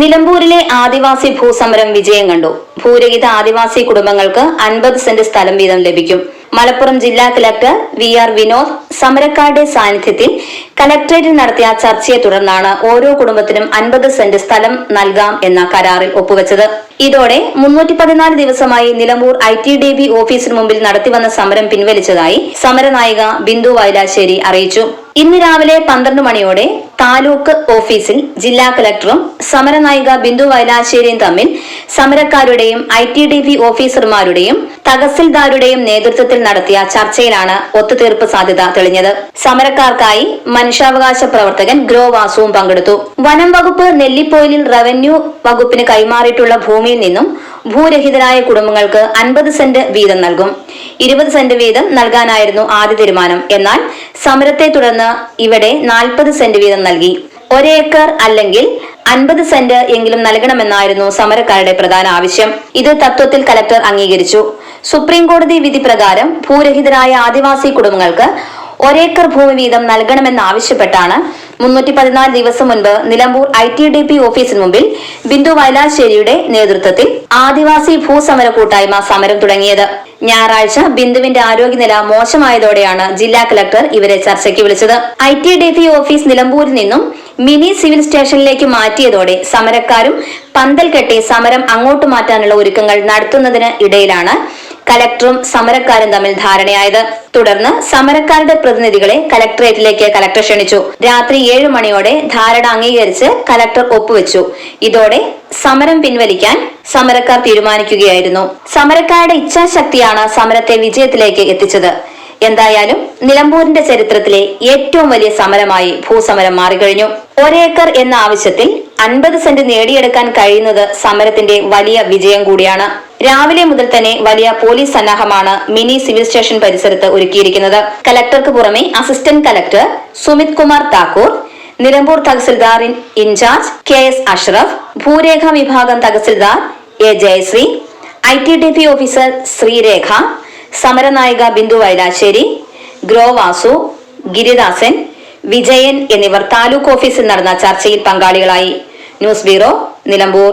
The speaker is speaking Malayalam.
നിലമ്പൂരിലെ ആദിവാസി ഭൂസമരം വിജയം കണ്ടു. ഭൂരഹിത ആദിവാസി കുടുംബങ്ങൾക്ക് അൻപത് സെന്റ് സ്ഥലം വീതം ലഭിക്കും. മലപ്പുറം ജില്ലാ കലക്ടർ വി ആർ വിനോദ് സമരക്കാരുടെ സാന്നിധ്യത്തിൽ കലക്ടറേറ്റിൽ നടത്തിയ ചർച്ചയെ തുടർന്നാണ് ഓരോ കുടുംബത്തിനും അൻപത് സെന്റ് സ്ഥലം നൽകാം എന്ന കരാറിൽ ഒപ്പുവെച്ചത്. ഇതോടെ മുന്നൂറ്റി പതിനാല് ദിവസമായി Nilambur I T D B ഓഫീസിന് മുമ്പിൽ നടത്തിവന്ന സമരം പിൻവലിച്ചതായി സമരനായിക ബിന്ദു വയലാശ്ശേരി അറിയിച്ചു. ഇന്ന് രാവിലെ പന്ത്രണ്ട് മണിയോടെ താലൂക്ക് ഓഫീസിൽ ജില്ലാ കലക്ടറും സമരനായിക ബിന്ദു വയലാശ്ശേരിയും തമ്മിൽ സമരക്കാരുടെയും ഐ ടി ഡി പി ഓഫീസർമാരുടെയും തഹസിൽദാരുടെയും നേതൃത്വത്തിൽ നടത്തിയ ചർച്ചയിലാണ് ഒത്തുതീർപ്പ് സാധ്യത തെളിഞ്ഞത്. സമരക്കാർക്കായി മനുഷ്യാവകാശ പ്രവർത്തകൻ ഗ്രോ വാസുവും പങ്കെടുത്തു. വനം വകുപ്പ് നെല്ലിപ്പോയിലിൽ റവന്യൂ വകുപ്പിന് കൈമാറിയിട്ടുള്ള ഭൂമിയിൽ നിന്നും ഭൂരഹിതരായ കുടുംബങ്ങൾക്ക് അൻപത് സെന്റ് വീതം നൽകും. ഇരുപത് സെന്റ് വീതം നൽകാനായിരുന്നു ആദ്യ തീരുമാനം. എന്നാൽ സമരത്തെ തുടർന്ന് ഇവിടെ നാൽപ്പത് സെന്റ് വീതം നൽകി. ഒരേക്കർ അല്ലെങ്കിൽ അൻപത് സെന്റ് എങ്കിലും നൽകണമെന്നായിരുന്നു സമരക്കാരുടെ പ്രധാന ആവശ്യം. ഇത് തത്വത്തിൽ കലക്ടർ അംഗീകരിച്ചു. സുപ്രീം കോടതി വിധി പ്രകാരം ഭൂരഹിതരായ ആദിവാസി കുടുംബങ്ങൾക്ക് ഒരേക്കർ ഭൂമി വീതം നൽകണമെന്നാവശ്യപ്പെട്ടാണ് മുന്നൂറ്റി പതിനാല് ദിവസം മുൻപ് Nilambur I T D P ഓഫീസിന് മുമ്പിൽ ബിന്ദു വയലാശ്ശേരിയുടെ നേതൃത്വത്തിൽ ആദിവാസി ഭൂസമര കൂട്ടായ്മ സമരം തുടങ്ങിയത്. ഞായറാഴ്ച ബിന്ദുവിന്റെ ആരോഗ്യനില മോശമായതോടെയാണ് ജില്ലാ കലക്ടർ ഇവരെ ചർച്ചയ്ക്ക് വിളിച്ചത്. I T D P office നിലമ്പൂരിൽ നിന്നും മിനി സിവിൽ സ്റ്റേഷനിലേക്ക് മാറ്റിയതോടെ സമരക്കാരും പന്തൽ കെട്ടി സമരം അങ്ങോട്ട് മാറ്റാനുള്ള ഒരുക്കങ്ങൾ നടത്തുന്നതിന് ഇടയിലാണ് കലക്ടറും സമരക്കാരും തമ്മിൽ ധാരണയായത്. തുടർന്ന് സമരക്കാരുടെ പ്രതിനിധികളെ കലക്ടറേറ്റിലേക്ക് കലക്ടർ ക്ഷണിച്ചു. രാത്രി ഏഴ് മണിയോടെ ധാരണ അംഗീകരിച്ച് കലക്ടർ ഒപ്പുവെച്ചു. ഇതോടെ സമരം പിൻവലിക്കാൻ സമരക്കാർ തീരുമാനിക്കുകയായിരുന്നു. സമരക്കാരുടെ ഇച്ഛാശക്തിയാണ് സമരത്തെ വിജയത്തിലേക്ക് എത്തിച്ചത്. എന്തായാലും നിലമ്പൂരിന്റെ ചരിത്രത്തിലെ ഏറ്റവും വലിയ സമരമായി ഭൂസമരം മാറിക്കഴിഞ്ഞു. ഒരേക്കർ എന്ന ആവശ്യത്തിൽ അൻപത് സെന്റ് നേടിയെടുക്കാൻ കഴിയുന്നത് സമരത്തിന്റെ വലിയ വിജയം കൂടിയാണ്. രാവിലെ മുതൽ തന്നെ വലിയ പോലീസ് സന്നാഹമാണ് മിനി സിവിൽ സ്റ്റേഷൻ പരിസരത്ത് ഒരുക്കിയിരിക്കുന്നത്. കലക്ടർക്ക് പുറമെ assistant collector Sumit Kumar Thakur Nilambur tahsildar in in charge K S Ashraf ഭൂരേഖ വിഭാഗം tahsildar A Jayasree I T D P officer Sreerekha സമരനായിക Bindu Vailassery Grovasu Giridasan Vijayan എന്നിവർ താലൂക്ക് ഓഫീസിൽ നടന്ന ചർച്ചയിൽ പങ്കാളികളായി. News bureau Nilambur.